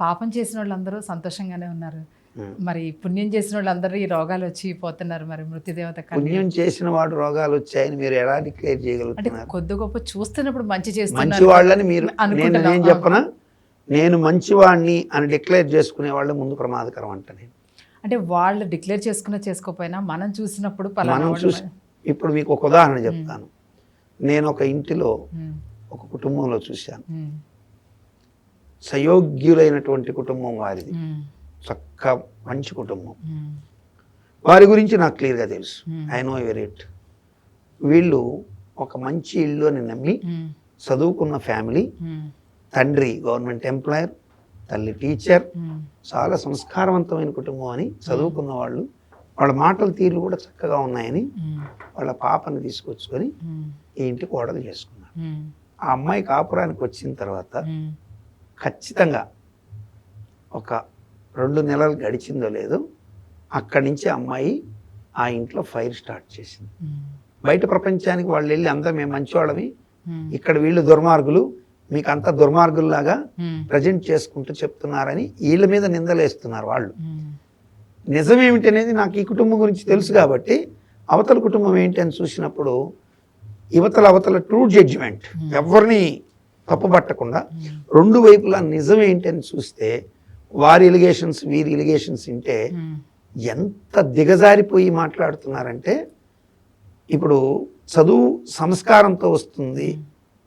పాపం చేసిన వాళ్ళందరూ సంతోషంగానే ఉన్నారు. మరి పుణ్యం చేసిన వాళ్ళందరూ ఈ రోగాలు వచ్చి పోతున్నారు మరి మృత్యుదేవత కన్య. పుణ్యం చేసిన వాడు రోగాలు వచ్చాయని మీరు ఎలా డిక్లేర్ అంటే చేయగలుగుతున్నారు? కొద్ది గొప్ప చూస్తున్నప్పుడు మంచి మంచి చేస్తున్నారు వాళ్ళని మీరు నేను. నేను చెప్పనా? నేను మంచివాడిని అని డిక్లేర్ చేసుకునే వాళ్ళ ముందు ప్రమాదకరం అంట నేను. అంటే వాళ్ళు డిక్లేర్ చేసుకున్నా చేసుకోకపోయినా మనం చూసినప్పుడు మనం చూసి ఇప్పుడు మీకు ఒక ఉదాహరణ చెప్తాను. నేను ఒక ఇంటిలో ఒక కుటుంబంలో చూశాను. సయోగ్యులైనటువంటి కుటుంబం వారిది. చక్క మంచి కుటుంబం. వారి గురించి నాకు క్లియర్గా తెలుసు. ఐ నో ఎవర్ ఇట్ వీళ్ళు ఒక మంచి ఇల్లు అని నమ్మి చదువుకున్న ఫ్యామిలీ తండ్రి గవర్నమెంట్ ఎంప్లాయర్ తల్లి టీచర్ చాలా సంస్కారవంతమైన కుటుంబం అని చదువుకున్న వాళ్ళు వాళ్ళ మాటల తీరు కూడా చక్కగా ఉన్నాయని వాళ్ళ పాపని తీసుకొచ్చుకొని ఈ ఇంటి కోడలు చేసుకున్నారు. ఆ అమ్మాయి కాపురానికి వచ్చిన తర్వాత ఖచ్చితంగా ఒక రెండు నెలలు గడిచిందో లేదో అక్కడి నుంచి అమ్మాయి ఆ ఇంట్లో ఫైర్ స్టార్ట్ చేసింది. బయట ప్రపంచానికి వాళ్ళు వెళ్ళి అంతా మేము మంచివాళ్ళమి. ఉం, ఇక్కడ వీళ్ళు దుర్మార్గులు మీకు అంత దుర్మార్గుల్లాగా ప్రజెంట్ చేసుకుంటూ చెప్తున్నారని వీళ్ళ మీద నిందలేస్తున్నారు వాళ్ళు. నిజం అనేది నాకు ఈ కుటుంబం గురించి తెలుసు కాబట్టి అవతల కుటుంబం ఏంటి అని చూసినప్పుడు యువతల అవతల ట్రూ జడ్జిమెంట్ ఎవరిని తప్పుపట్టకుండా రెండు వైపులా నిజం ఏంటి అని చూస్తే వారి ఎలిగేషన్స్ వీరి ఎలిగేషన్స్ వింటే ఎంత దిగజారిపోయి మాట్లాడుతున్నారంటే ఇప్పుడు చదువు సంస్కారంతో వస్తుంది.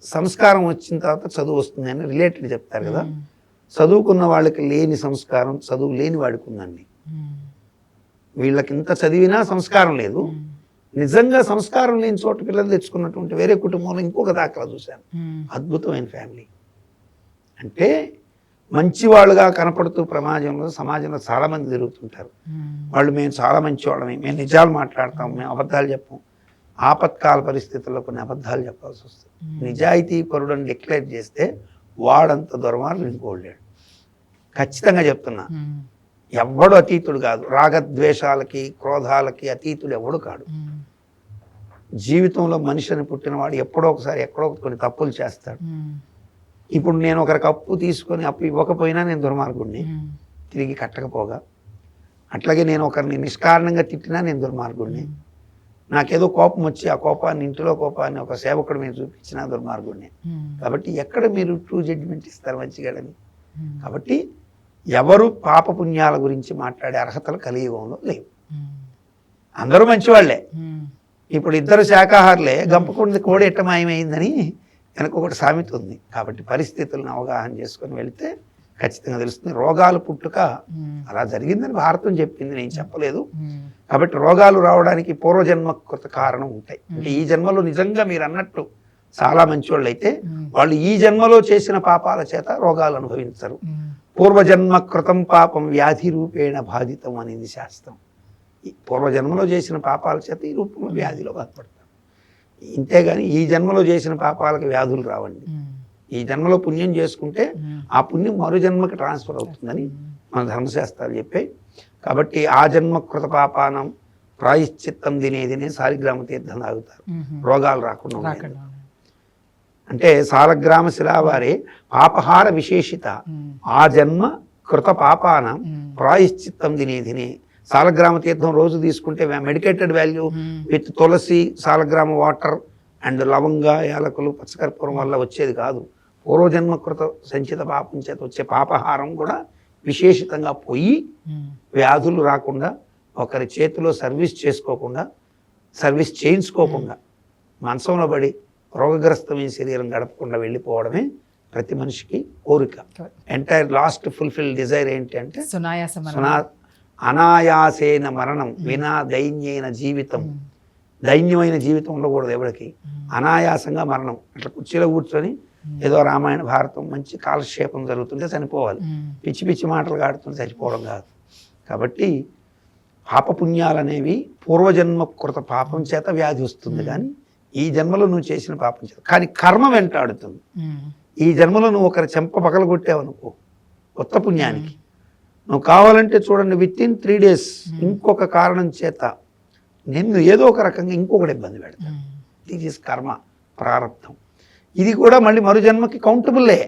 సంస్కారం వచ్చిన తర్వాత చదువు వస్తుంది అని రిలేటెడ్ చెప్తారు కదా. చదువుకున్న వాళ్ళకి లేని సంస్కారం చదువు లేని వాడికి ఉందండి. ఉం, వీళ్ళకి ఇంత చదివినా సంస్కారం లేదు. నిజంగా సంస్కారం లేని చోట పిల్లలు తెచ్చుకున్నటువంటి వేరే కుటుంబంలో ఇంకొక దాఖలా చూశాను. అద్భుతమైన ఫ్యామిలీ అంటే మంచివాళ్ళుగా కనపడుతూ సమాజంలో సమాజంలో చాలామంది తిరుగుతుంటారు. వాళ్ళు మేము చాలా మంచి వాళ్ళమే మేము నిజాలు మాట్లాడతాం మేము అబద్ధాలు చెప్పం. ఆపత్కాల పరిస్థితుల్లో కొన్ని అబద్ధాలు చెప్పాల్సి వస్తుంది. నిజాయితీ పరుడని డిక్లేర్ చేస్తే వాడంత దుర్మార్గుడు ఇంకోడు లేడు. ఖచ్చితంగా చెప్తున్నా. ఎవ్వడు అతీతుడు కాదు. రాగద్వేషాలకి క్రోధాలకి అతీతుడు ఎవడు కాడు. జీవితంలో మనిషిని పుట్టినవాడు ఎప్పుడో ఒకసారి ఎక్కడో కొన్ని తప్పులు చేస్తాడు. ఇప్పుడు నేను ఒకరికి అప్పు తీసుకొని అప్పు ఇవ్వకపోయినా నేను దుర్మార్గుడిని తిరిగి కట్టకపోగా. అట్లాగే నేను ఒకరిని నిష్కారణంగా తిట్టినా నేను దుర్మార్గుడిని నాకేదో కోపం వచ్చి ఆ కోపాన్ని ఇంటిలో కోపాన్ని ఒక సేవకుడు మీద చూపించినా దుర్మార్గుడిని కాబట్టి ఎక్కడ మీరు ట్రూ జడ్జిమెంట్ ఇస్తారు మంచిగాడని కాబట్టి ఎవరు పాపపుణ్యాల గురించి మాట్లాడే అర్హతలు కలియుగంలో లేవు. అందరూ మంచివాళ్ళే. ఇప్పుడు ఇద్దరు శాకాహారులే గంపకుండా కోడి ఎట్ట మాయమైందని వెనక ఒకటి సామెత ఉంది కాబట్టి పరిస్థితులను అవగాహన చేసుకొని వెళితే ఖచ్చితంగా తెలుస్తుంది రోగాలు పుట్టుక అలా జరిగిందని భారతం చెప్పింది నేను చెప్పలేదు. కాబట్టి రోగాలు రావడానికి పూర్వజన్మ కృత కారణం ఉంటాయి. అంటే ఈ జన్మలో నిజంగా మీరు అన్నట్టు చాలా మంచివాళ్ళు అయితే వాళ్ళు ఈ జన్మలో చేసిన పాపాల చేత రోగాలు అనుభవించరు. పూర్వజన్మ కృతం పాపం వ్యాధి రూపేణ బాధితం అనేది శాస్త్రం. పూర్వజన్మలో చేసిన పాపాల చేత ఈ రూపంలో వ్యాధిలో బాధపడతారు ఇంతేగాని ఈ జన్మలో చేసిన పాపాలకు వ్యాధులు రావండి. ఈ జన్మలో పుణ్యం చేసుకుంటే ఆ పుణ్యం మరో జన్మకి ట్రాన్స్ఫర్ అవుతుందని మన ధర్మశాస్త్రాలు చెప్పాయి. కాబట్టి ఆ జన్మ కృత పాపానం ప్రాయశ్చిత్తం తినేదినే సాలిగ్రామ తీర్థం తాగుతారు. రోగాలు రాకుండా. రాకుండా అంటే సాలగ్రామ శిలావారే పాపహార విశేషిత ఆ జన్మ కృత పాపానం ప్రాయశ్చిత్తం తినే తినే సాలగ్రామ తీర్థం రోజు తీసుకుంటే మెడికేటెడ్ వాల్యూ విత్ తులసి సాలగ్రామ వాటర్ అండ్ లవంగ యాలకులు పచ్చకర్పూరం వల్ల వచ్చేది కాదు. పూర్వజన్మ కృత సంచిత పాపం చేత వచ్చే పాపహారం కూడా విశేషితంగా పోయి వ్యాధులు రాకుండా ఒకరి చేతిలో సర్వీస్ చేసుకోకుండా సర్వీస్ చేయించుకోకుండా మంచంలో పడి రోగగ్రస్తమైన శరీరం గడపకుండా వెళ్ళిపోవడమే ప్రతి మనిషికి కోరిక. ఎంటైర్ లాస్ట్ ఫుల్ఫిల్ డిజైర్ ఏంటి అంటే సునాయాసం అనాయాసేన మరణం వినా దైన్యైన జీవితం. దైన్యమైన జీవితం ఉండకూడదు ఎవరికి. అనాయాసంగా మరణం. అట్లా కుర్చీలో కూర్చొని ఏదో రామాయణ భారతం మంచి కాలక్షేపం జరుగుతుంటే చనిపోవాలి. పిచ్చి పిచ్చి మాటలు కాడుతుంటే చచ్చిపోవడం కాదు. కాబట్టి పాపపుణ్యాలు అనేవి పూర్వజన్మ కృత పాపం చేత వ్యాధి వస్తుంది కానీ ఈ జన్మలో నువ్వు చేసిన పాపం చేత. కానీ కర్మ వెంటాడుతుంది. ఈ జన్మలో నువ్వు ఒకరి చెంప పగల కొట్టావనుకో కొత్త పుణ్యానికి. నువ్వు కావాలంటే చూడండి విత్ ఇన్ త్రీ డేస్ ఇంకొక కారణం చేత నిన్ను ఏదో ఒక రకంగా ఇంకొకటి ఇబ్బంది పెడతాడు. ఉం, దిస్ ఇస్ కర్మ ప్రారంధం ఇది కూడా మళ్ళీ మరు జన్మకి కౌంటబుల్లే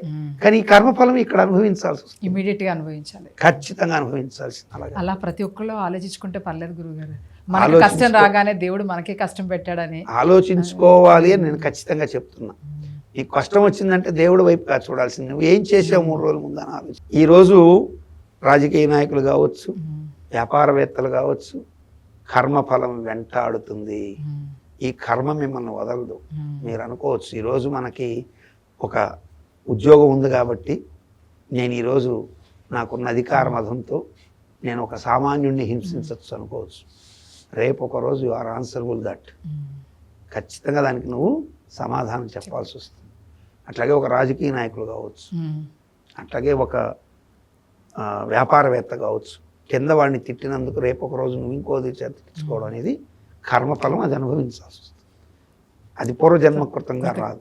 కానీ ఈ కర్మఫలం ఇక్కడ అనుభవించాల్సి వస్తుంది. ఇమీడియట్గా అనుభవించాలి. ఖచ్చితంగా అనుభవించాల్సి అలాగే. అలా ప్రతి ఒక్కళ్ళు ఆలోచించుకుంటే పర్లేదు గురువు గారు మనకి కష్టం రాగానే దేవుడు మనకే కష్టం పెట్టాడని. ఆలోచించుకోవాలి అని నేను ఖచ్చితంగా చెప్తున్నా. నీకు కష్టం వచ్చిందంటే దేవుడి వైపుగా చూడాల్సింది. నువ్వు ఏం చేసావు మూడు రోజుల ముందు అని ఆలోచన. ఈరోజు రాజకీయ నాయకులు కావచ్చు వ్యాపారవేత్తలు కావచ్చు కర్మఫలం వెంటాడుతుంది. ఈ కర్మ మిమ్మల్ని వదలదు. మీరు అనుకోవచ్చు ఈరోజు మనకి ఒక ఉద్యోగం ఉంది కాబట్టి నేను ఈరోజు నాకున్న అధికార మతంతో నేను ఒక సామాన్యుడిని హింసించవచ్చు అనుకోవచ్చు. రేపు ఒక రోజు యు ఆర్ ఆన్సరబుల్ దట్ ఖచ్చితంగా దానికి నువ్వు సమాధానం చెప్పాల్సి వస్తుంది. అట్లాగే ఒక రాజకీయ నాయకులు కావచ్చు. అట్లాగే ఒక వ్యాపారవేత్త కావచ్చు. కింద వాడిని తిట్టినందుకు రేపు ఒక రోజు నువ్వు ఇంకోది చేత తిట్టుకోవడం అనేది కర్మఫలం అది అనుభవించాల్సి వస్తుంది. అది పూర్వజన్మకృతంగా రాదు.